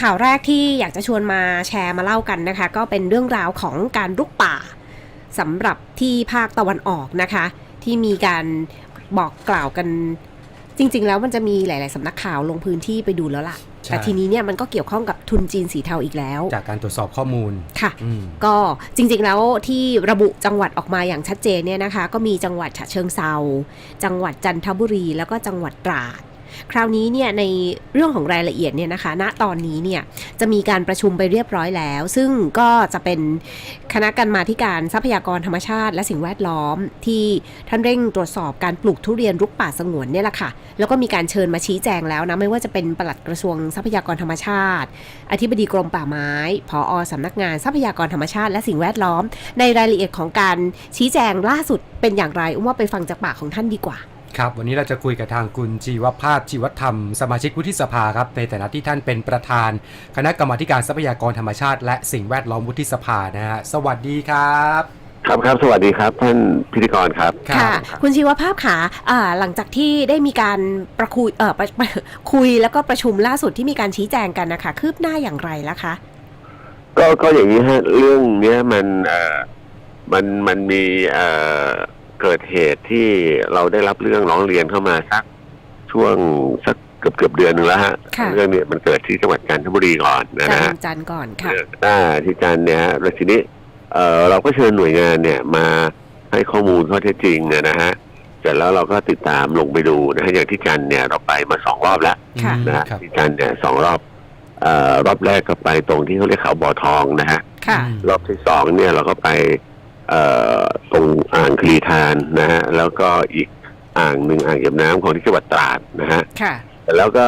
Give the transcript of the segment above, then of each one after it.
ข่าวแรกที่อยากจะชวนมาแชร์มาเล่ากันนะคะ ก็เป็นเรื่องราวของการรุกป่าสำหรับที่ภาคตะวันออกนะคะ ที่มีการบอกกล่าวกันจริง ๆ แล้วมันจะมีหลาย ๆสำนักข่าวลงพื้นที่ไปดูแล้วล่ะใช่แต่ทีนี้เนี่ยมันก็เกี่ยวข้องกับทุนจีนสีเทาอีกแล้ว จากการตรวจสอบข้อมูลค่ะอืมก็จริง ๆ แล้วที่ระบุจังหวัดออกมาอย่างชัดเจนเนี่ยนะคะ ก็มีจังหวัดฉะเชิงเซาจังหวัดจันทบุรี แล้วก็จังหวัดตราด คราวนี้เนี่ยในเรื่องของรายละเอียดเนี่ยนะคะ ณ ตอนนี้เนี่ยจะมีการประชุมไปเรียบร้อยแล้ว ซึ่งก็จะเป็นคณะกรรมาการทรัพยากรธรรมชาติ และสิ่งแวดล้อม ที่ท่านเร่งตรวจสอบการปลูกทุเรียนรุกป่าสงวนเนี่ยแหละค่ะ แล้วก็มีการเชิญมาชี้แจงแล้วนะ ไม่ว่าจะเป็นปลัดกระทรวงทรัพยากรธรรมชาติ อธิบดีกรมป่าไม้ ผออสำนักงานทรัพยากรธรรมชาติ และสิ่งแวดล้อม ในรายละเอียดของการชี้แจงล่าสุดเป็นอย่างไรอุ้มว่าไปฟังจากปากของท่านดีกว่า ครับวันนี้เราจะคุยกับทางคุณจีวภาพชีวธรรม สมาชิกวุฒิสภาครับในฐานะที่ท่านเป็นประธาน คณะกรรมาธิการทรัพยากรธรรมชาติ และสิ่งแวดล้อมวุฒิสภานะฮะสวัสดีครับ ครับครับสวัสดีครับ ท่านพิธีกรครับ ค่ะ คุณชีวภาพขาอ่าหลังจากที่ได้มีการประคุยเอ่อประประคุยแล้วก็ประชุมล่าสุดที่มีการชี้แจงกันนะคะคืบหน้าอย่างไรแล้วคะ ก็ก็อย่างนี้ฮะเรื่องเนี้ยมันเอ่อมันมันมีเอ่อ เกิดเหตุที่เราได้รับเรื่องร้องเรียนเข้ามาสักช่วงสักเกือบเกือบเดือนหนึงแล้วฮะค่ะ เรื่องเนี้ยมันเกิดที่จังหวัดกาญจนบุรีก่อนนะจันฮะทร์จันทร์ก่อนค่ะเอออ่าที่จันทร์เนี่ยฮะแล้วทีนี้เอ่อเราก็เชิญหน่วยงานเนี่ยมาให้ข้อมูลข้อเท็จจริงเนี่ยนะฮะเสร็จแล้วเราก็ติดตามลงไปดูนะฮะอย่างที่จันทร์เนี่ยเราไปมาสองรอบแล้วค่ะ นะฮะครับ ที่จันทร์เนี่ยสองรอบเอ่อรอบแรกก็ไปตรงที่เขาเรียกเขาบ่อทองนะฮะค่ะอืมรอบที่สองเนี่ยเราก็ไปเอ่อ ตรงอ่างคลีทานนะฮะแล้วก็อีกอ่างหนึ่งอ่างเก็บน้ำของที่จังหวัดตราดนะฮะค่ะแล้วก็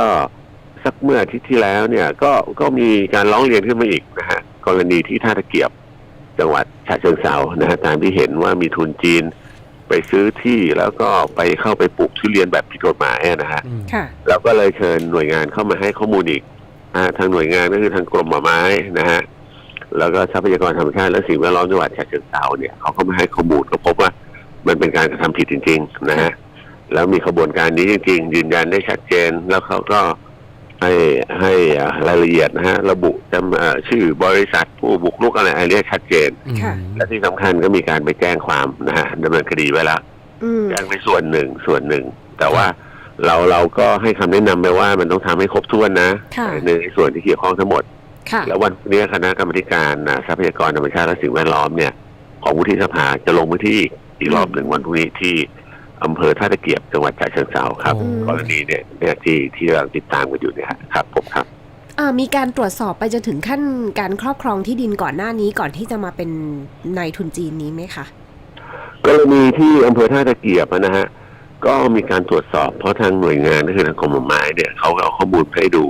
สักเมื่ออาทิตย์ที่แล้วเนี่ยก็ก็มีการร้องเรียนขึ้นมาอีกนะฮะกรณีที่ท่าตะเกียบจังหวัดฉะเชิงเซานะฮะตามที่เห็นว่ามีทุนจีนไปซื้อที่แล้วก็ไปเข้าไปปลูกทุเรียนแบบผิดกฎหมายอะนะฮะอืมค่ะเราก็เลยเชิญหน่วยงานเข้ามาให้ข้อมูลอีกอ่าทางหน่วยงานก็คือทางกรมป่าไม้นะฮะ แล้วก็ทรัพยากรธรรมชาติและสิ่งแวดล้อมจังหวัดฉะเชิงเทราเนี่ยเขาก็มาให้ข้อมูลก็พบว่ามันเป็นการกระทำผิดจริง ๆ นะฮะแล้วมีขบวนการนี้จริง ๆ ยืนยันได้ชัดเจน แล้วเขาก็ให้ให้อ่ารายละเอียดนะฮะระบุจำเอ่อชื่อบริษัทผู้บุกรุกอะไรอะไรเรียกชัดเจนค่ะและที่สำคัญก็มีการไปแจ้งความนะฮะดำเนินคดีไว้แล้วอืมแจ้งไปส่วนหนึ่งส่วนหนึ่ง แต่ว่าเราเราก็ให้คำแนะนำไปว่ามันต้องทำให้ครบถ้วนนะค่ะในส่วนที่เกี่ยวข้องทั้งหมดค่ะ แล้ววันพรุ่งนี้คณะกรรมาธิการนะทรัพยากรธรรมชาติและสิ่งแวดล้อมเนี่ย ของวุฒิสภาจะลงพื้นที่อีกอีกรอบหนึ่งวันพรุ่งนี้ที่อำเภอท่าตะเกียบจังหวัดฉะเชิงเทราครับโอ้กรณีเนี่ยเนี่ยที่ที่เราติดตามกันอยู่เนี่ยครับผมครับอ่ามีการตรวจสอบไปจนถึงขั้นการครอบครองที่ดินก่อนหน้านี้ก่อนที่จะมาเป็นนายทุนจีนนี้ไหมคะกรณีที่อำเภอท่าตะเกียบนะฮะก็มีการตรวจสอบเพราะทางหน่วยงานก็คือทางกรมป่าไม้เนี่ยเขาก็เอาข้อมูลมาให้ดู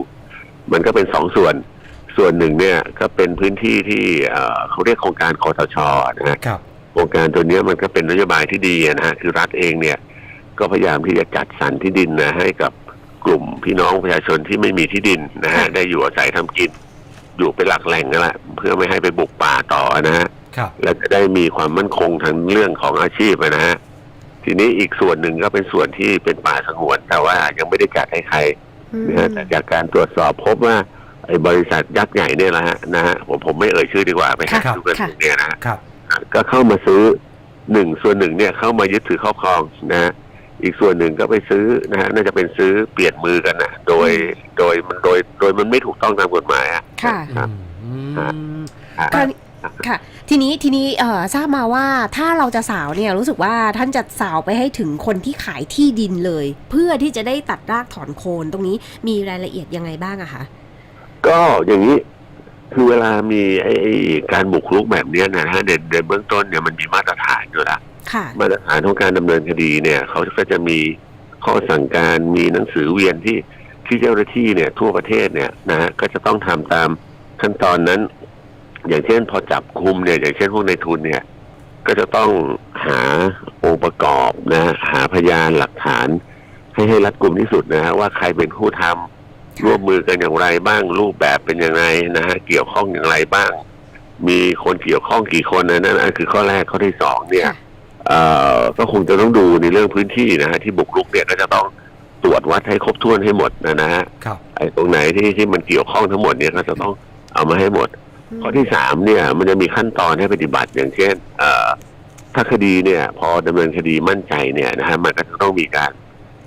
มันก็เป็นสองส่วน ส่วนหนึ่งเนี่ยก็เป็นพื้นที่ที่เอ่อเขาเรียกโครงการคอสชนะฮะครับโครงการตัวเนี้ยมันก็เป็นนโยบายที่ดีอะนะฮะคือรัฐเองเนี่ยก็พยายามที่จะจัดสรรที่ดินนะให้กับกลุ่มพี่น้องประชาชนที่ไม่มีที่ดินนะฮะค่ะได้อยู่อาศัยทำกิน อยู่เป็นหลักแหล่งนั่นแหละเพื่อไม่ให้ไปบุกป่าต่อนะฮะครับและจะได้มีความมั่นคงทางเรื่องของอาชีพอะนะฮะทีนี้อีกส่วนหนึ่งก็เป็นส่วนที่เป็นป่าสงวน แต่ว่ายังไม่ได้จัดให้ใครอืมนะฮะแต่จากการตรวจสอบพบว่า ไอ้บริษัทยักษ์ใหญ่เนี่ยแหละฮะนะฮะผมผมไม่เอ่ยชื่อดีกว่าไปหาค่ะดูกันค่ะเนี่ยนะฮะครับ ก็เข้ามาซื้อหนึ่งส่วนหนึ่งเนี่ยเข้ามายึดถือครอบครองนะฮะอีกส่วนหนึ่งก็ไปซื้อนะฮะน่าจะเป็นซื้อเปลี่ยนมือกันนะโดยโดยมันโดยโดยมันไม่ถูกต้องตามกฎหมายอะค่ะครับอืมอ่าคราวนี้ค่ะ ทีนี้ทีนี้เอ่อทราบมาว่าถ้าเราจะสาวเนี่ยรู้สึกว่าท่านจะสาวไปให้ถึงคนที่ขายที่ดินเลย เพื่อที่จะได้ตัดรากถอนโคนตรงนี้มีรายละเอียดยังไงบ้างอะคะ ก็อย่างนี้คือเวลามีไอ้ไอ้การบุกรุกแบบเนี้ยนะฮะเด่นเด่นเบื้องต้นเนี่ยมันมีมาตรฐานอยู่แล้วค่ะมาตรฐานของการดำเนินคดีเนี่ยเขาก็จะมีข้อสั่งการมีหนังสือเวียนที่ที่เจ้าหน้าที่เนี่ย ทั่วประเทศเนี่ยนะฮะก็จะต้องทำตามขั้นตอนนั้น อย่างเช่นพอจับคุมเนี่ย อย่างเช่นพวกในายทุนเนี่ย ก็จะต้องหาองค์ประกอบนะ หาพยานหลักฐาน ให้ให้รัดกลุ่มที่สุดนะฮะว่าใครเป็นผู้ทำ ร่วมมือกันอย่างไรบ้างรูปแบบเป็นยังไงนะฮะเกี่ยวข้องอย่างไรบ้าง มีคนเกี่ยวข้องกี่คนนะนั่นอันคือข้อแรกข้อที่สองเนี่ยค่ะเอ่อก็คงจะต้องดูในเรื่องพื้นที่นะฮะที่บุกรุกเนี่ยก็จะต้องตรวจวัดให้ครบถ้วนให้หมดนะนะฮะครับไอ้ตรงไหนที่ที่มันเกี่ยวข้องทั้งหมดเนี่ยก็จะต้องเอามาให้หมด ข้อที่สามเนี่ย มันจะมีขั้นตอนให้ปฏิบัติอย่างเช่น เอ่อถ้าคดีเนี่ย พอดำเนินคดีมั่นใจเนี่ยนะฮะมันก็จะต้องมีการ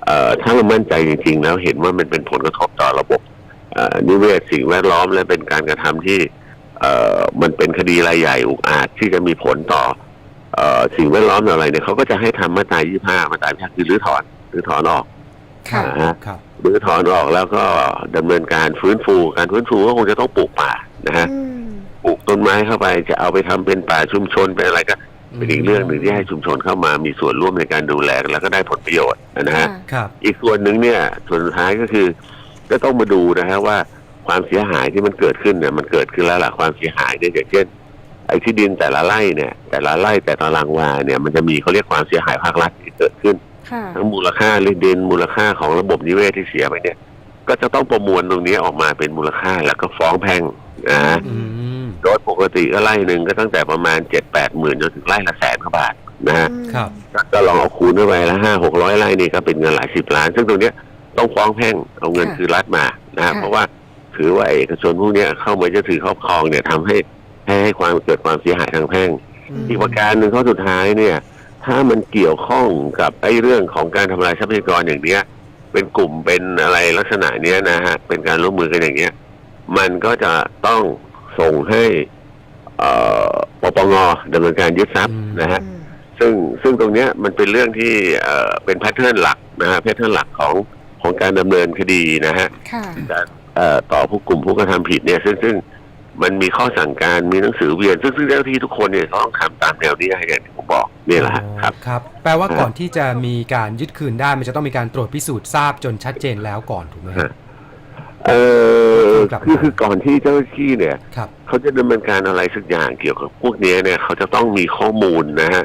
เอ่อถ้ามันมั่นใจจริง ๆ แล้วเห็นว่ามันเป็นผลกระทบต่อระบบเอ่อนิเวศสิ่งแวดล้อมและเป็นการกระทำที่เอ่อมันเป็นคดีรายใหญ่อุกอาจที่จะมีผลต่อเอ่อสิ่งแวดล้อมต่ออะไรเนี่ยเขาก็จะให้ทำมาตรา25มาตรา25คือรื้อถอนรื้อถอนออกค่ะนะฮะครับรื้อถอนออกแล้วก็ดำเนินการฟื้นฟูการฟื้นฟูก็คงจะต้องปลูกป่านะฮะอืมปลูกต้นไม้เข้าไปจะเอาไปทำเป็นป่าชุมชนเป็นอะไรก็ เป็นอีกเรื่องหนึ่งที่ให้ชุมชนเข้ามามีส่วนร่วมในการดูแลแล้วก็ได้ผลประโยชน์นะฮะครับอีกส่วนหนึ่งเนี่ยส่วนสุดท้ายก็คือ ก็ต้องมาดูนะฮะว่าความเสียหายที่มันเกิดขึ้นเนี่ยมันเกิดขึ้นแล้วล่ะความเสียหายเนี่ยอย่างเช่นไอ้ที่ดินแต่ละไร่เนี่ย แต่ละไร่แต่ตารางวาเนี่ยมันจะมีเขาเรียกความเสียหายภาครัฐที่เกิดขึ้นค่ะทั้งมูลค่าเดินมูลค่าของระบบนิเวศที่เสียไปเนี่ย ก็จะต้องประมวลตรงนี้ออกมาเป็นมูลค่าแล้วก็ฟ้องแพ่งนะฮะอืม โดยปกติก็ไร่หนึ่งก็ตั้งแต่ประมาณเจ็ดแปดหมื่นจนถึงไร่ละแสนกว่าบาทนะฮะครับ ก็ก็ลองเอาคูณเข้าไปแล้วห้าหกร้อยไร่นี่ก็เป็นเงินหลายสิบล้าน ซึ่งตรงเนี้ยต้องฟ้องแพ่งเอาเงินค่ะคืนรัฐมานะฮะค่ะ เพราะว่าถือว่าเอกชนพวกเนี้ยเข้ามาจะถือครอบครองเนี่ยทำให้ให้ให้ความเกิดความเสียหายทางแพ่งอีกประการหนึ่งข้อสุดท้ายเนี่ย ถ้ามันเกี่ยวข้องกับไอ้เรื่องของการทำลายทรัพยากรอย่างเนี้ย เป็นกลุ่มเป็นอะไรลักษณะเนี้ยนะฮะเป็นการร่วมมือกันอย่างเงี้ย มันก็จะต้อง ส่งให้เอ่อปปงดำเนินการยึดทรัพย์อืมนะฮะอืมซึ่งซึ่งตรงเนี้ยมันเป็นเรื่องที่เอ่อเป็นแพทเทิร์นหลักนะฮะแพทเทิร์นหลักของของการดำเนินคดีนะฮะค่ะการเอ่อต่อผู้กลุ่มผู้กระทำผิดเนี่ยซึ่งซึ่งมันมีข้อสั่งการมีหนังสือเวียน ซึ่งซึ่งเจ้าหน้าที่ทุกคนเนี่ยเขาต้องทำตามแนวนี้อย่างที่ผมบอกนี่แหละฮะครับครับ แปลว่าครับก่อนที่จะมีการยึดคืนได้มันจะต้องมีการตรวจพิสูจน์ทราบจนชัดเจนแล้วก่อนถูกไหมครับ เออกลับมาคือคือก่อนที่เจ้าหน้าที่เนี่ยครับเขาจะดำเนินการอะไรสักอย่างเกี่ยวกับพวกเนี้ยเนี่ยเขาจะต้องมีข้อมูลนะฮะ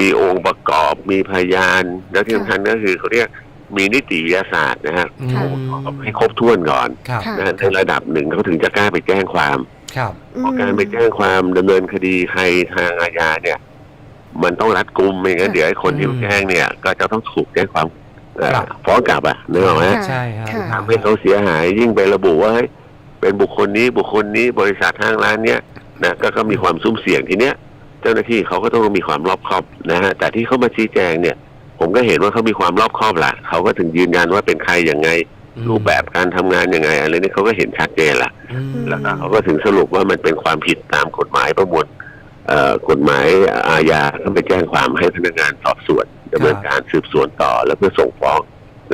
มีองค์ประกอบมีพยาน แล้วที่สำคัญก็คือเขาเรียกมีนิติวิทยาศาสตร์นะฮะอืค่ะมองค์ประกอบให้ครบถ้วนก่อนครับค่ะนะฮะในระดับหนึ่งเขาถึงจะกล้าไปแจ้งความครับเพราะการไปแจ้งความดำเนินคดีใครทางอาญาเนี่ย มันต้องรัดกุมไม่งั้นค่ะเดี๋ยวไอ้คนที่อืมแจ้งเนี่ย ก็จะต้องถูกแจ้งความเอ่อ ครับ ฟ้องกลับอะนึกออกไหมค่ะ ใช่ครับ ค่ะ ทำให้เขาเสียหายยิ่งไประบุว่าเฮ้ยเป็นบุคคลนี้บุคคลนี้บริษัททางร้านเนี้ยนะก็ก็มีความซุ่มเสี่ยงทีเนี้ย เจ้าหน้าที่เขาก็ต้องมีความรอบคอบนะฮะแต่ที่เขามาชี้แจงเนี่ย ผมก็เห็นว่าเขามีความรอบคอบละเขาก็ถึงยืนยันว่าเป็นใครยังไง รูปแบบการทำงานยังไงอะไรนี่เขาก็เห็นชัดเจนละอืมแล้วก็เขาก็ถึงสรุปว่ามันเป็นความผิดตามกฎหมายประมวลเอ่อ กฎหมายอาญาก็ไปแจ้งความให้พนักงานสอบสวนดำเนินการสืบสวนต่อแล้วเพื่อส่งฟ้อง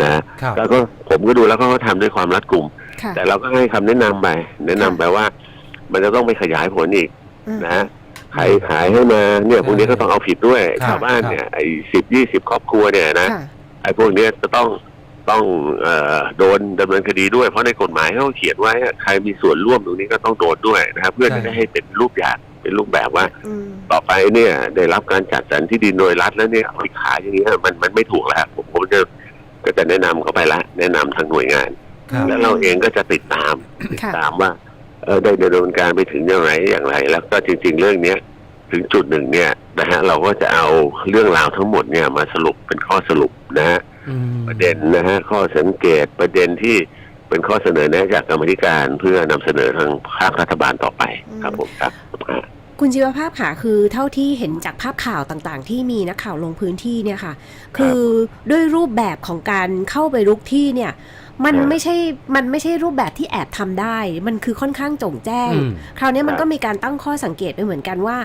นะฮะครับแล้วก็ผมก็ดูแล้วก็ทำด้วยความรัดกุมค่ะแต่เราก็ให้คำแนะนำไป แนะนำไปว่า มันจะต้องไปขยายผลอีกอืมนะฮะใครขายให้มาเนี่ยพวกนี้ก็ต้องเอาผิดด้วยครับชาวบ้านเนี่ยไอ้สิบยี่สิบครอบครัวเนี่ยนะค่ะไอ้พวกเนี้ยจะต้องต้องเอ่อโดนดำเนินคดีด้วยเพราะในกฎหมายเขาเขียนไว้อะใครมีส่วนร่วมตรงนี้ก็ต้องโดนด้วยนะครับเพื่อจะได้ให้เป็นรูปอย่าง เป็นรูปแบบว่าอืมต่อไปเนี่ย ได้รับการจัดสรรที่ดินโดยรัฐแล้วเนี่ยเอาไปขายอย่างนี้ยมันมันไม่ถูกแล้ว ผมผมจะก็จะแนะนำเขาไปละแนะนำทางหน่วยงานครับแล้วเราเองก็จะติดตามติดค่ะตามว่าเออได้ดำเนินการไปถึงอย่างไรอย่างไร แล้วก็จริง ๆ เรื่องเนี้ยถึงจุดหนึ่งเนี่ยนะฮะเราก็จะเอาเรื่องราวทั้งหมดเนี่ยมาสรุปเป็นข้อสรุปนะฮะอืมประเด็นนะฮะข้อสังเกตประเด็นที่เป็นข้อเสนอแนะจากกรรมธิการเพื่อนำเสนอทางภาครัฐบาลต่อไปครับผมครับอ่า คุณชีวภาพค่ะคือเท่าที่เห็นจากภาพข่าวต่างๆ ที่มีนักข่าวลงพื้นที่เนี่ยค่ะ คือด้วยรูปแบบของการเข้าไปรุกที่เนี่ย มันครับไม่ใช่มันไม่ใช่รูปแบบที่แอบทำได้ มันคือค่อนข้างโจงแจ้งอืมคราวนี้มันครับก็มีการตั้งข้อสังเกตไปเหมือนกันว่า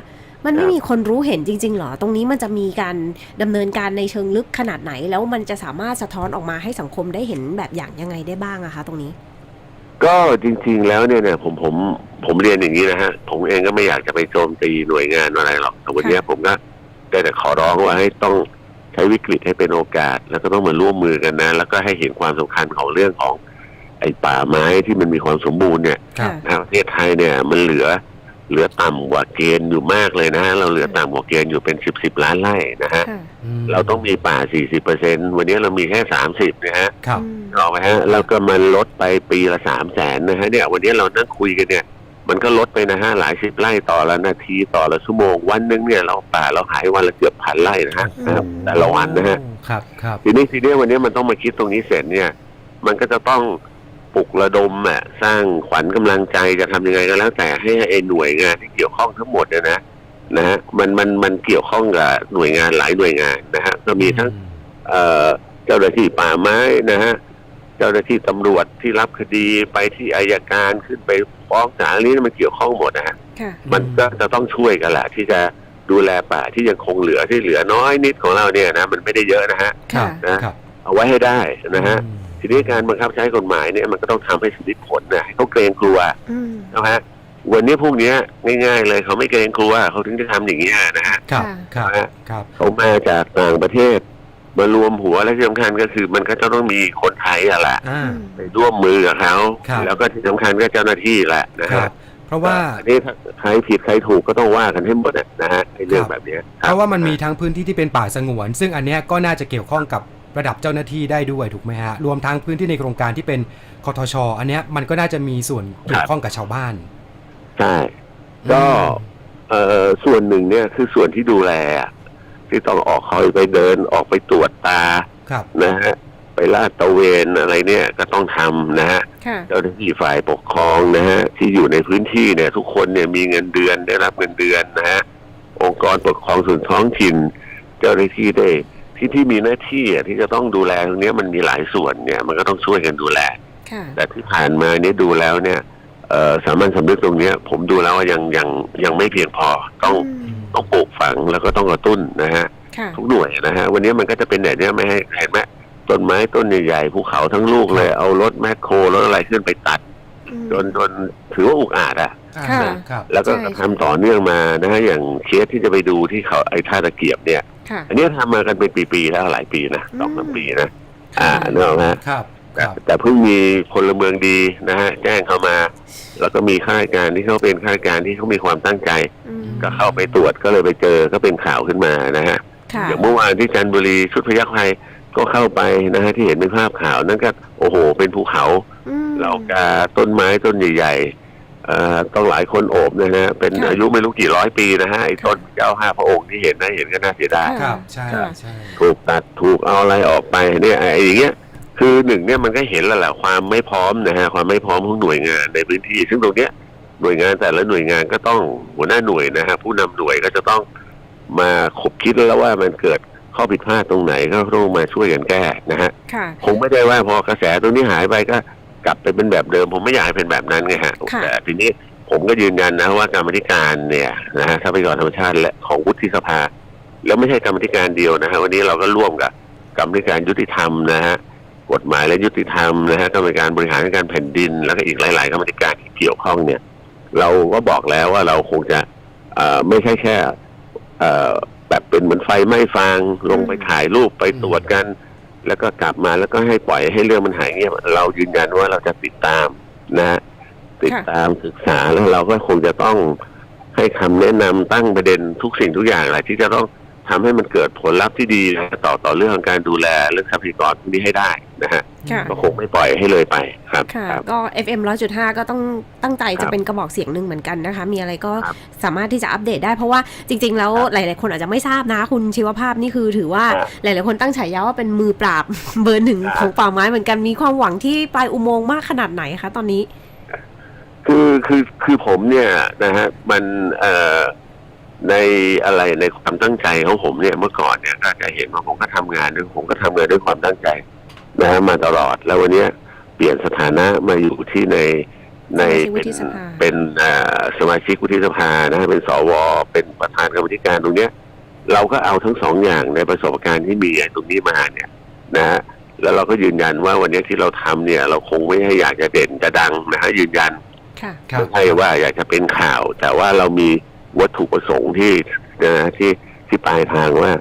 มันไม่ครับมีคนรู้เห็นจริง ๆหรอ ตรงนี้มันจะมีการดำเนินการในเชิงลึกขนาดไหน แล้วมันจะสามารถสะท้อนออกมาให้สังคมได้เห็นแบบอย่างยังไงได้บ้างอะคะ ตรงนี้ ก็จริง ๆ แล้วเนี่ยเนี่ยผมผมผมเรียนอย่างนี้นะฮะ ผมเองก็ไม่อยากจะไปโจมตีหน่วยงานอะไรหรอกแต่วันเนี้ยผมก็ได้แต่ขอร้องว่าให้ต้องใช้วิกฤตให้เป็นโอกาส แล้วก็ต้องมาร่วมมือกันนะ แล้วก็ให้เห็นความสำคัญของเรื่องของไอ้ป่าไม้ที่มันมีความสมบูรณ์เนี่ยครับนะประเทศไทยเนี่ยมันเหลือ เหลือต่ำกว่าเกณฑ์อยู่มากเลยนะฮะเราเหลือต่ำกว่าเกณฑ์อยู่เป็นสิบสิบล้านไร่นะฮะ ค่ะมเราต้องมีป่า 40เปอร์เซ็นวันนี้เรามีแค่ 30นะฮะครับ อืมรอกไหมฮะแล้วก็มันลดไปปีละ3แสนนะฮะเนี่ย วันนี้เรานั่งคุยกันเนี่ยมมันก็ลดไปนะฮะหลายสิบไร่ต่อละนาทีต่อละชั่วโมง วันหนึงเนี่ยเราป่าเราหายวันละเกือบพันไร่นะฮะนะครับแต่ละวันนะฮะ ครับครับ ทีนี้ทีเนี้ยวันนี้มันต้องมาคิดตรงนี้เสร็จเนี่ย มันก็จะต้อง ปลุกระดมอะสร้างขวัญกำลังใจจะทำยังไงก็แล้วแต่ให้ไอ้หน่วยงานที่เกี่ยวข้องทั้งหมดเนี่ยนะนะฮะมันมันมันเกี่ยวข้องกับหน่วยงานหลายหน่วยงานนะฮะก็มีทั้งเอ่อเจ้าหน้าที่ป่าไม้นะฮะเจ้าหน้าที่ตำรวจที่รับคดีไปที่อายการขึ้นไปฟ้องศาลอันนี้มันเกี่ยวข้องหมดนะฮะค่ะมันก็จะต้องช่วยกันแหละที่จะดูแลป่าที่ยังคงเหลือที่เหลือน้อยนิดของเราเนี่ยนะมันไม่ได้เยอะนะฮะครับค่ะครับเอาไว้ให้ได้นะฮะ อืม ทีนี้การบังคับใช้กฎหมายเนี่ยมันก็ต้องทำให้สำลิดผลนะให้เขาเกรงกลัวอืมนะฮะวันนี้พวกเนี้ยง่าย ๆ เลยเขาไม่เกรงกลัวเขาถึงจะทำอย่างนี้ยนะฮะครับค่ะครับครับเขามาจากต่างประเทศมารวมหัวและที่สำคัญก็คือมันก็จะต้องมีคนไทยอะแหละอ่าไปร่วมมือกับเขาครับแล้วก็ที่สำคัญก็เจ้าหน้าที่แหละนะครัฮะบเพราะว่าอันนี้ถ้าใครผิดใครถูกก็ต้องว่ากันให้หมดอะนะฮะไอ้เรื่องแบบเนี้ยคเพบราะว่ามันมีทั้งพื้นที่ที่เป็นป่าสงวน ซึ่งอันเนี้ยก็น่าจะเกี่ยวข้องกับ ระดับเจ้าหน้าที่ได้ด้วยถูกไหมฮะ รวมทั้งพื้นที่ในโครงการที่เป็นคอทช อันเนี้ยมันก็น่าจะมีส่วนเกี่ยวข้องกับชาวบ้าน ใช่ ก็เอ่อส่วนหนึ่งเนี่ยคือส่วนที่ดูแลอะที่ต้องออกคอยไปเดินออกไปตรวจตาครับนะฮะไปลาดตระเวนอะไรเนี่ยก็ต้องทำนะฮะค่ะ เจ้าหน้าที่ฝ่ายปกครองนะฮะที่อยู่ในพื้นที่เนี่ย ทุกคนเนี่ยมีเงินเดือนได้รับเงินเดือนนะฮะองค์กรปกครองส่วนท้องถิ่น เจ้าหน้าที่ได้ ที่ที่มีหน้าที่อะที่จะต้องดูแลตรงเนี้ยมันมีหลายส่วนเนี่ย มันก็ต้องช่วยกันดูแลค่ะแต่ที่ผ่านมาเนี่ยดูแล้วเนี่ยเอ่อสามัญสำนึกตรงเนี้ย ผมดูแล้วว่ายังยังยังไม่เพียงพอต้องอืมต้องปลูกฝังแล้วก็ต้องกระตุ้นนะฮะค่ะทุกหน่วยนะฮะวันนี้มันก็จะเป็นแบบเนี้ยไม่ให้เห็นไหมต้นไม้ต้นใหญ่ๆภูเขาทั้งลูกเลย เอารถแมคโครรถอะไรขึ้นไปตัดอืมจนจนถือว่าอุกอาจอะ ค่ะ ครับ แล้วก็ใช่กระทำต่อเนื่องมานะฮะอย่างเคสที่จะไปดูที่เขาไอ้ท่าตะเกียบเนี่ย ค่ะ อันเนี้ยทำมากันเป็นปีๆแล้วหลายปีนะสองสามปีนะอ่าค่ะ เนกอะไหมครับคแต่รับ แต่เพิ่งมีพลเมืองดีนะฮะแจ้งเข้ามา แล้วก็มีข้าราชการที่เขาเป็นข้าราชการที่เขามีความตั้งใจ อืมก็เข้าไปตรวจก็เลยไปเจอก็เป็นข่าวขึ้นมานะฮะค่ะ อย่างเมื่อวานที่จันทบุรีชุดพยัคฆ์ภัยก็เข้าไปนะฮะที่เห็นเป็นภาพข่าวนั่นก็โอ้โห เป็นภูเขาอืมเหล่ากาต้นไม้ต้นใหญ่ๆเอ่อ ต้องหลายคนโอบนะฮะเป็นค่ะอายุไม่รู้กี่ร้อยปีนะฮะไอ้ต้นเจ้าห้าพระองค์ที่เห็นนะเห็นก็น่าเสียดายค่ะครับใช่ค่ะใช่ถูกตัดถูกเอาอะไรออกไปเนี่ยไอ้อย่างเงี้ยคือหนึ่งเนี่ยมันก็เห็นแล้วแหละความไม่พร้อมนะฮะความไม่พร้อมของหน่วยงานในพื้นที่ ซึ่งตรงเนี้ยหน่วยงานแต่ละหน่วยงานก็ต้องหัวหน้าหน่วยนะฮะผู้นำหน่วยก็จะต้องมาคบคิดแล้วว่ามันเกิดข้อผิดพลาดตรงไหนก็ต้องมาช่วยกันแก้นะฮะค่ะคงไม่ได้ว่าพอกระแสตรงนี้หายไปก็ กลับไปเป็นแบบเดิม ผมไม่อยากให้เป็นแบบนั้นไงฮะค่ะ แต่ทีนี้ผมก็ยืนยันนะว่ากรรมธิการเนี่ยนะฮะทรัพยากรธรรมชาติและของวุฒิสภา แล้วไม่ใช่กรรมธิการเดียวนะฮะวันนี้เราก็ร่วมกับกรรมธิการยุติธรรมนะฮะกฎหมายและยุติธรรมนะฮะกรรมการบริหารการแผ่นดิน แล้วก็อีกหลาย ๆ กรรมธิการที่เกี่ยวข้องเนี่ย เราก็บอกแล้วว่าเราคงจะเอ่อไม่ใช่แค่เอ่อแบบเป็นเหมือนไฟไหม้ฟางลงไปถ่ายรูปไปตรวจกัน แล้วก็กลับมาแล้วก็ให้ปล่อยให้เรื่องมันหายเงียบเรายืนยันว่าเราจะติดตามนะ ติดตามศึกษาแล้วเราก็คงจะต้องให้คำแนะนำตั้งประเด็นทุกสิ่งทุกอย่างแหละที่จะต้อง ทำให้มันเกิดผลลัพธ์ที่ดีนะต่อต่อเรื่องของการดูแลเรื่องทรัพยากรพวกนี้ให้ได้นะฮะค่ะก็คงไม่ปล่อยให้เลยไปครับค่ะครับก็ FM 100.5 ก็ต้องตั้งใจครัจะบเป็นกระบอกเสียงหนึ่งเหมือนกันนะคะ มีอะไรก็ครับสามารถที่จะอัปเดตได้เพราะว่าจริง ๆ แล้วครับหลาย ๆ คนอาจจะไม่ทราบนะคุณชีวภาพนี่คือถือว่าครับหลาย ๆ คนตั้งฉายาว่าเป็นมือปราบเบอร์หนึ่งครับของป่าไม้เหมือนกันมีความหวังที่ปลายอุโมงค์มากขนาดไหนคะตอนนี้ คือคือคือผมเนี่ยนะฮะมันเอ่อ ในอะไรในความตั้งใจของผมเนี่ยเมื่อก่อนเนี่ยก็จะเห็นว่าผมก็ทำงานด้วยผมก็ทำงานด้วยความตั้งใจนะฮะมาตลอดแล้ววันเนี้ยเปลี่ยนสถานะมาอยู่ที่ในในสมาชิกวุเป็นฒิสภาเป็นเอ่อสมาชิกวุฒิสภานะฮะเป็นสวเป็นประธานกรรมธิการตรงเนี้ย เราก็เอาทั้งสองอย่างในประสบการณ์ที่มีตรงนี้มาเนี่ยนะฮะแล้วเราก็ยืนยันว่าวันนี้ที่เราทำเนี่ย เราคงไม่ให้อยากจะเด่นจะดังนะฮะยืนยันค่ะครับไม่ใช่ว่าอยากจะเป็นข่าว แต่ว่าเรามี วัตถุประสงค์ที่นะที่ที่ปลายทางว่า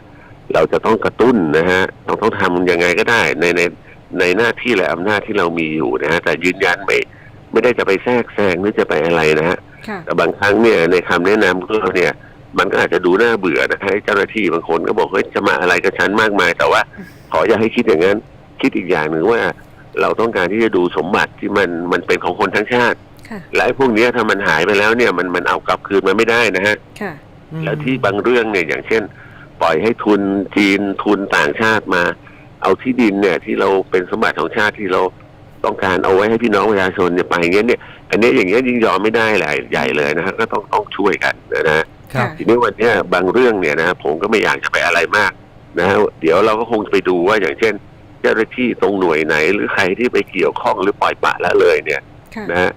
เราจะต้องกระตุ้นนะฮะต้องต้องทำยังไงก็ได้ในในในหน้าที่และอำนาจที่เรามีอยู่นะฮะแต่ยืนยันไม่ไม่ได้จะไปแทรกแซงหรือจะไปอะไรนะฮะค่ะแต่บางครั้งเนี่ยในคำแนะนำของเราเนี่ย มันก็อาจจะดูน่าเบื่อนะให้เจ้าหน้าที่บางคนก็บอกเฮ้ยจะมาอะไรกับฉันมากมาย แต่ว่าขออย่าให้คิดอย่างนั้น คิดอีกอย่างหนึ่งว่า เราต้องการที่จะดูสมบัติที่มันมันเป็นของคนทั้งชาติค่ะ และไอ้พวกเนี้ยถ้ามันหายไปแล้วเนี่ยมันมันเอากลับคืนมาไม่ได้นะฮะค่ะแล้วที่บางเรื่องเนี่ยอย่างเช่น ปล่อยให้ทุนจีนทุนต่างชาติมา เอาที่ดินเนี่ย ที่เราเป็นสมบัติของชาติที่เราต้องการเอาไว้ให้พี่น้องประชาชนเนี่ยไปอย่างเงี้ยเนี่ยอันเนี้ยอย่างเงี้ยยิ่งยอมไม่ได้แหละใหญ่เลยนะฮะก็ต้องต้องช่วยกันนะฮะครับทีนี้วันเนี้ยบางเรื่องเนี่ยนะผมก็ไม่อยากจะไปอะไรมากนะฮะเดี๋ยวเราก็คงจะไปดูว่าอย่างเช่น เจ้าหน้าที่ตรงหน่วยไหน หรือใครที่ไปเกี่ยวข้องหรือปล่อยปละละเลยเนี่ยค่ะนะฮะ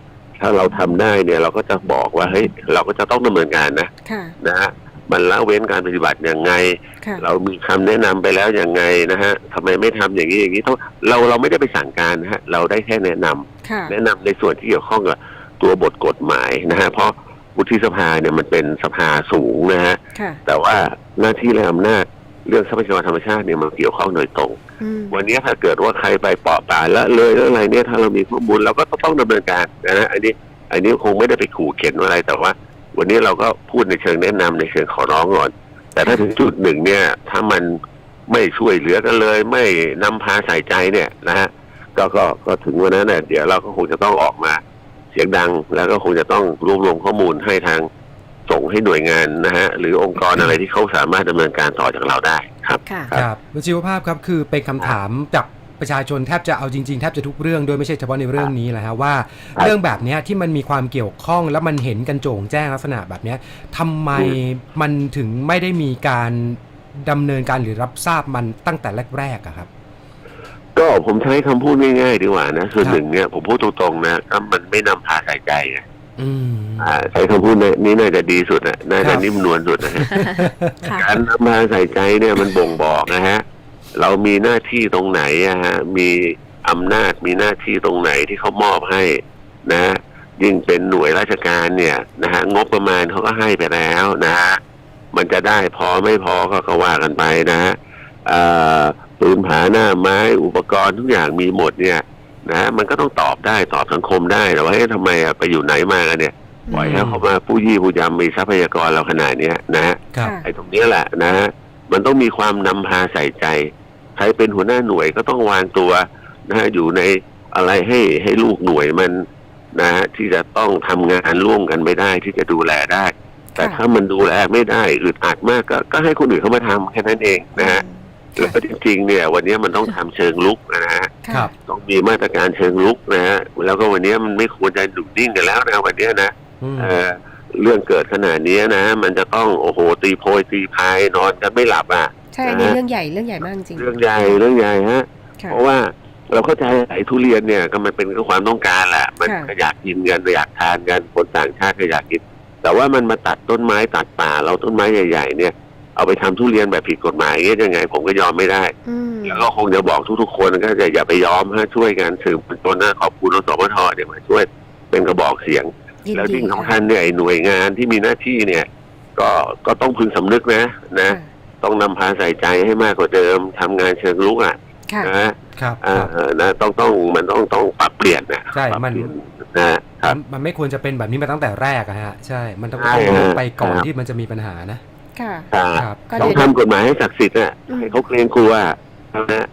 ถ้าเราทำได้เนี่ยเราก็จะบอกว่าเฮ้ยเราก็จะต้องดำเนินการนะค่ะนะฮะมันละเว้นการปฏิบัติอย่างไงค่ะเรามีคำแนะนำไปแล้วอย่างไงนะฮะทำไมไม่ทำอย่างนี้อย่างนี้เท่าเราเราไม่ได้ไปสั่งการนะฮะเราได้แค่แนะนำค่ะแนะนำในส่วนที่เกี่ยวข้องกับตัวบทกฎหมายนะฮะเพราะวุฒิสภาเนี่ยมันเป็นสภาสูงนะฮะค่ะแต่ว่าหน้าที่และอำนาจ เรื่องทรัพยากรธรรมชาติเนี่ยมันเกี่ยวข้องโดยตรง อืมวันนี้ถ้าเกิดว่าใครไปเปาะป่าละเลยแล้วอะไรเนี่ยถ้าเรามีข้อมูลเราก็ต้องดำเนินการนะฮะอันนี้อันนี้คงไม่ได้ไปขู่เข็นอะไรแต่ว่า วันนี้เราก็พูดในเชิงแนะนำในเชิงขอร้องก่อน แต่ถ้าถึงจุดหนึ่งเนี่ย ถ้ามันไม่ช่วยเหลือกันเลย ไม่นำพาใส่ใจเนี่ยนะฮะก็ก็ก็ถึงวันนั้นเนี่ยเดี๋ยวเราก็คงจะต้องออกมา เสียงดังแล้วก็คงจะต้องรวบรวมข้อมูลให้ทาง ส่งให้หน่วยงานนะฮะหรือองค์กรอะไรที่เขาสามารถดำเนินการต่อจากเราได้ครับ ค่ะ ครับคุณชีวภาพครับคือเป็นคำถามจากประชาชนแทบจะเอาจริงๆแทบจะทุกเรื่องโดยไม่ใช่เฉพาะในเรื่องนี้แหละฮะว่า ครับเรื่องแบบเนี้ยที่มันมีความเกี่ยวข้องแล้วมันเห็นกันโจ่งแจ้งลักษณะแบบเนี้ยทำไมมันถึงไม่ได้มีการดำเนินการหรือรับทราบมันตั้งแต่แรกๆอะครับ ก็ผมใช้คำพูดง่ายๆดีกว่านะส่วนครับ หนึ่งเนี่ยผมพูดตรงๆนะก็มันไม่นำพาใส่ใจไง อืม อ่าใช้คำพูดนี้น่าจะดีสุดนะน่าครัจะบ นิ่มนวลสุดนะฮะ ค่ะ การนำพาใส่ใจเนี่ยมันบ่งบอกนะฮะ เรามีหน้าที่ตรงไหนอะฮะ มีอำนาจมีหน้าที่ตรงไหนที่เขามอบให้นะ ยิ่งเป็นหน่วยราชการเนี่ยนะฮะงบประมาณเขาก็ให้ไปแล้วนะฮะมันจะได้พอไม่พอก็ก็ว่ากันไปนะฮะเอ่อปืนผาหน้าไม้อุปกรณ์ทุกอย่างมีหมดเนี่ย นะฮะมันก็ต้องตอบได้ตอบสังคมได้แต่ว่าเอ๊ะทำไมอะไปอยู่ไหนมากันเนี่ยปล่อยให้เขามาผู้ยี่ผู้ยำมีทรัพยากรเราขนาดเนี้ยนะฮะครับค่ะไอ้ตรงเนี้ยแหละนะฮะมันต้องมีความนำพาใส่ใจ ใครเป็นหัวหน้าหน่วยก็ต้องวางตัวนะฮะอยู่ในอะไรให้ให้ลูกหน่วยมันนะฮะที่จะต้องทำงานร่วมกันไม่ได้ที่จะดูแลได้ แต่ค่ะถ้ามันดูแลไม่ได้อึดอัดมากก็ก็ให้คนอื่นเขามาทำแค่นั้นเองนะฮะ แล้วก็จริงๆเนี่ย วันนี้มันต้องทำเชิงลุกนะฮะ ค่ะครับ ต้องมีมาตรการเชิงลุกนะฮะแล้วก็วันนี้มันไม่ควรจะดุนิ่งกันแล้วนะวันนี้นะอืมเอ่อเรื่องเกิดขนาดนี้นะ มันจะต้องโอ้โหตีโพยตีพายนอนกันไม่หลับอะใช่อันนี้เรื่องใหญ่เรื่องใหญ่มากจริงเรื่องใหญ่เรื่องใหญ่ฮะค่ะเพราะว่าเราเข้าใจไอ้ทุเรียนเนี่ยก็มันเป็นความต้องการแหละมันค่ะก็อยากกินกันอยากทานกันคนต่างชาติก็อยากกิน แต่ว่ามันมาตัดต้นไม้ตัดป่าเราต้นไม้ใหญ่ ๆ เนี่ยเอาไปทำทุเรียนแบบผิดกฎหมายเงี้ยยังไง ผมก็ยอมไม่ได้อืม แล้วก็คงจะบอกทุกๆคนก็จะอย่าไปยอมฮะช่วยกันสืบจนนะขอบคุณรสมทเนี่ยมาช่วยเป็นกระบอกเสียงยินแล้วดียิ่งค่ะสำคัญเนี่ยไอ้หน่วยงานที่มีหน้าที่เนี่ย ก็ก็ต้องพึงสำนึกนะนะค่ะต้องนำพาใส่ใจให้มากกว่าเดิมทำงานเชิงลุกอะค่ะนะครับคอ่ารับนะต้องต้องมันต้องต้องปรับเปลี่ยนนะใช่ปรับมันเปลี่ยนนะครับมันไม่ควรจะเป็นแบบนี้มาตั้งแต่แรกอะฮะ ใช่ มันต้องใช่ต้องฮะไปก่อนครับที่มันจะมีปัญหานะค่ะครับครับก็ต้องเดี๋ยวทำกฎหมายให้ศักดิ์สิทธิ์อะอืมให้เขาเกรงกลัว นะ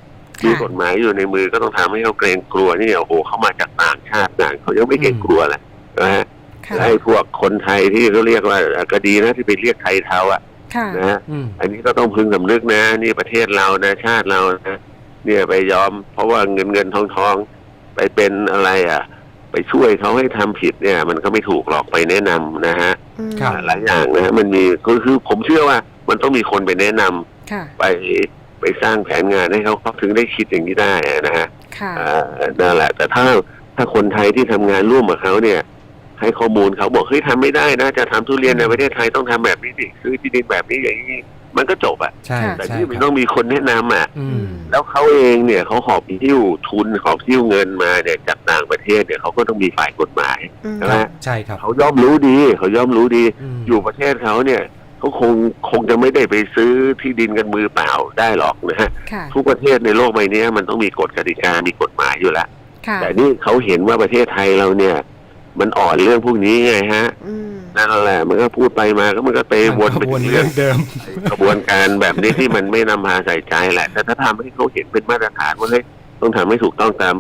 มีค่ะกฎหมายอยู่ในมือก็ต้องทำให้เขาเกรงกลัวนี่โอ้โหเขามาจากต่างชาติต่างเขายังไม่เกรงกลัวเลยนะฮะค่ะและไอ้พวกคนไทยที่เขาเรียกว่าก็ดีนะที่ไปเรียกไทยเทาอะค่ะ นะฮะ อืม อันนี้ก็ต้องพึงสำนึกนะ นี่ประเทศเรานะ ชาติเรานะเนี่ยไปยอม เพราะว่าเงินเงินทองทองไปเป็นอะไรอะ ไปช่วยเขาให้ทำผิดเนี่ย มันก็ไม่ถูกหรอกไปแนะนำนะฮะอืม ครับ หลายอย่างนะฮะมันมีคือคือผมเชื่อว่า มันต้องมีคนไปแนะนำค่ะ ไป ไปสร้างแผนงานให้เขาเขาถึงได้คิดอย่างนี้ได้อะนะฮะค่ะอ่านั่นแหละ แต่ถ้าถ้าคนไทยที่ทำงานร่วมกับเขาเนี่ย ให้ข้อมูลเขาบอกเฮ้ยทำไม่ได้นะจะทำทุเรียนในประเทศไทยต้องทำแบบนี้สิซื้อที่ดินแบบนี้อย่างนี้มันก็จบอะใช่แต่ใช่ที่มันคต้รัอบงมีคนแนะนำอะ อืม แล้วเขาเองเนี่ยเขาหอบหิ้วทุนหอบหิ้วเงินมาเนี่ยจากต่างประเทศเนี่ยเขาก็ต้องมีฝ่ายกฎหมาย อืม ใช่ไหม ใช่ครับ เขาย่อมรู้ดี เขาย่อมรู้ดี ม อยู่ประเทศเขาเนี่ย เขาคงคงจะไม่ได้ไปซื้อที่ดินกันมือเปล่าได้หรอกนะฮะค่ะทุกประเทศในโลกใบนี้มันต้องมีกฎกติกามีกฎหมายอยู่แล้ว ค่ะแต่นี่เขาเห็นว่าประเทศไทยเราเนี่ย มันอ่อนเรื่องพวกนี้ไงฮะ อืมนั่นแหละมันก็พูดไปมาก็มันก็ไปวนไปวนถึงเรื่เรื่อองงเดิม กระบวนการแบบนี้ที่มันไม่นำพาใส่ใจแหละแต่ถ้าทำให้เขาเห็นเป็นมาตรฐานว่าเฮ้ยต้องทำให้ถูกต้องตาม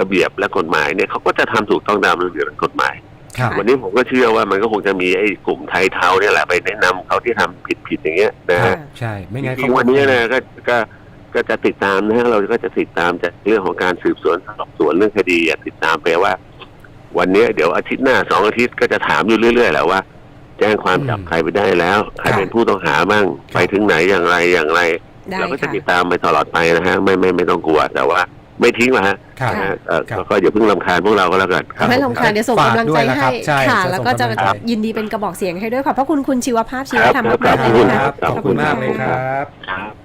ระเบียบและกฎหมายเนี่ยเขาก็จะทำถูกต้องตามระเบียบและกฎหมายครับ วันนี้ผมก็เชื่อว่ามันก็คงจะมีไอ้กลุ่มไทยเทาเนี่ยแหละไปแนะนำเขาที่ทำผิดๆอย่างเงี้ยนะครัฮะบใช่ ไม่จงั้นริเขางๆวันนี้นะก็ก็ก็จะติดตามนะฮะเราก็จะติดตามจากเรื่องของการสืบสวนสอบสวนเรื่องคดีอะติดตามไปว่า วันเนี้ยเดี๋ยวอาทิตย์หน้าสองอาทิตย์ก็จะถามอยู่เรื่อยๆแหละว่า แจ้งความจับใครไปได้แล้ว ใครเป็นผู้ต้องหาบ้างไปถึงไหนอย่างไรอย่างไรได้เราก็จะค่ะติดตามไปตลอดไปนะฮะไม่ไม่ไม่ต้องกลัวแต่ว่า ไม่ทิ้งหรอกฮะครับนะฮะเอ่อครับก็ก็อย่าเพิ่งรำคาญพวกเราก็แล้วกันครับ ไม่ลำคาญเดี๋ยวส่งกำลังใจฝากด้วยนะครัให้บใช่ค่ะ จะส่งแล้วก็จะกำลังใจ ยินดีเป็นกระบอกเสียงให้ด้วยขอบพระคุณคุณชีวภาพชีวธรรมครับมากๆขอบเลยคุณนะครัคะ บ ขอบคุณมากเลยครับ ครับ